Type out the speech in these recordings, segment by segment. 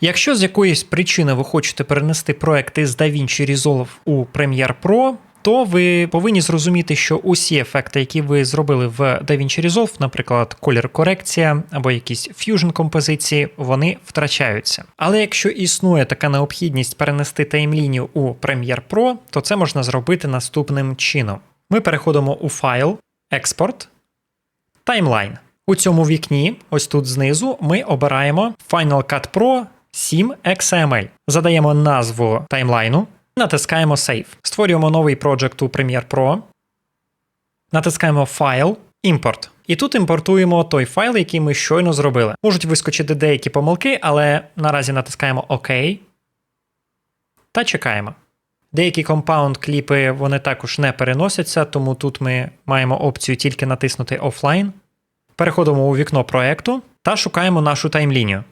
Якщо з якоїсь причини ви хочете перенести проект із DaVinci Resolve у Premiere Pro, то ви повинні зрозуміти, що усі ефекти, які ви зробили в DaVinci Resolve, наприклад, колір корекція або якісь fusion композиції, вони втрачаються. Але якщо існує така необхідність перенести таймлінію у Premiere Pro, то це можна зробити наступним чином. Ми переходимо у файл, експорт, таймлайн. У цьому вікні, ось тут знизу, ми обираємо Final Cut Pro 7 XML. Задаємо назву таймлайну, натискаємо Save. Створюємо новий проджект у Premiere Pro. Натискаємо Файл, імпорт. І тут імпортуємо той файл, який ми щойно зробили. Можуть вискочити деякі помилки, але наразі натискаємо ОК та чекаємо. Деякі компаунд кліпи вони також не переносяться, тому тут ми маємо опцію тільки натиснути офлайн. Переходимо у вікно проекту та шукаємо нашу таймлінію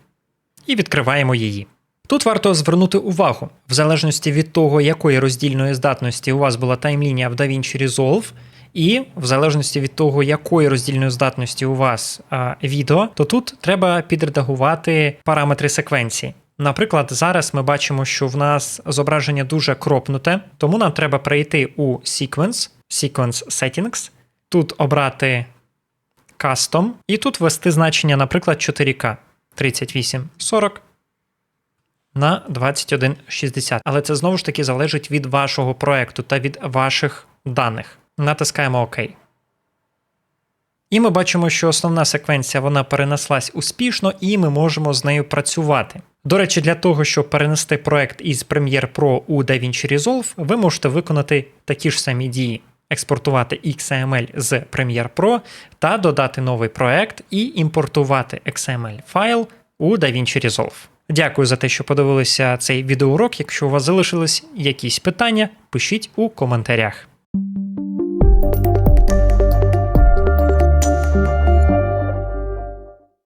і відкриваємо її. Тут варто звернути увагу, в залежності від того, якої роздільної здатності у вас була таймлінія в DaVinci Resolve, і в залежності від того, якої роздільної здатності у вас а, відео, то тут треба підредагувати параметри секвенції. Наприклад, зараз ми бачимо, що в нас зображення дуже кропнуте, тому нам треба перейти у Sequence, Sequence Settings, тут обрати Custom, і тут ввести значення, наприклад, 4К 3840 на 2160. Але це знову ж таки залежить від вашого проекту та від ваших даних. Натискаємо ОК. І ми бачимо, що основна секвенція вона перенеслась успішно, і ми можемо з нею працювати. До речі, для того, щоб перенести проект із Premiere Pro у DaVinci Resolve, ви можете виконати такі ж самі дії: експортувати XML з Premiere Pro та додати новий проект і імпортувати XML файл у DaVinci Resolve. Дякую за те, що подивилися цей відеоурок. Якщо у вас залишились якісь питання, пишіть у коментарях.